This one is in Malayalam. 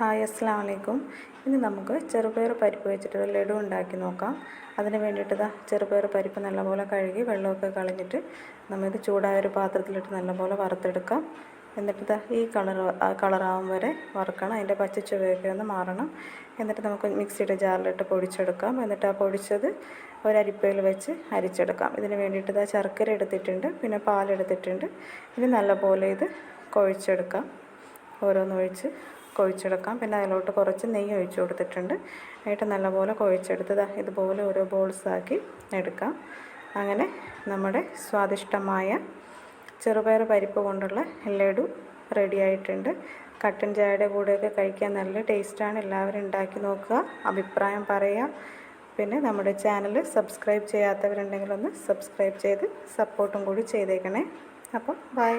ഹായ് അസ്സാം വലൈക്കും ഇനി നമുക്ക് ചെറുപയർ പരിപ്പ് വെച്ചിട്ട് ലഡു ഉണ്ടാക്കി നോക്കാം. അതിന് വേണ്ടിയിട്ട് ഇതാ ചെറുപയർ പരിപ്പ് നല്ലപോലെ കഴുകി വെള്ളമൊക്കെ കളഞ്ഞിട്ട് നമ്മളിത് ചൂടായ ഒരു പാത്രത്തിലിട്ട് നല്ലപോലെ വറുത്തെടുക്കാം. എന്നിട്ട് ഇതാ ഈ കളർ കളറാവും വരെ വറുക്കണം. അതിന്റെ പച്ച ചുവയൊക്കെ ഒന്ന് മാറണം. എന്നിട്ട് നമുക്ക് മിക്സിയുടെ ജാറിലിട്ട് പൊടിച്ചെടുക്കാം. എന്നിട്ട് ആ പൊടിച്ചത് ഒരരിപ്പയിൽ വെച്ച് അരിച്ചെടുക്കാം. ഇതിന് വേണ്ടിയിട്ട് ഇതാ ശർക്കര എടുത്തിട്ടുണ്ട് പിന്നെ പാലെടുത്തിട്ടുണ്ട്. ഇനി നല്ലപോലെ ഇത് കുഴച്ചെടുക്കാം. ഓരോന്നൊഴിച്ച് കുഴച്ചെടുക്കാം. പിന്നെ അതിലോട്ട് കുറച്ച് നെയ്യ് ഒഴിച്ചു കൊടുത്തിട്ടുണ്ട്. എന്നിട്ട് നല്ലപോലെ കുഴച്ചെടുത്തത് ഇതുപോലെ ഓരോ ബോൾസാക്കി എടുക്കാം. അങ്ങനെ നമ്മുടെ സ്വാദിഷ്ടമായ ചെറുപയർ പരിപ്പ് കൊണ്ടുള്ള ലഡു റെഡി ആയിട്ടുണ്ട്. കട്ടൻ ചായയുടെ കൂടെയൊക്കെ കഴിക്കാൻ നല്ല ടേസ്റ്റാണ് എല്ലാവരും ഉണ്ടാക്കി നോക്കുക. അഭിപ്രായം പറയുക പിന്നെ നമ്മുടെ ചാനൽ സബ്സ്ക്രൈബ് ചെയ്യാത്തവരുണ്ടെങ്കിൽ ഒന്ന് സബ്സ്ക്രൈബ് ചെയ്ത് സപ്പോർട്ടും കൂടി ചെയ്തേക്കണേ. അപ്പം ബൈ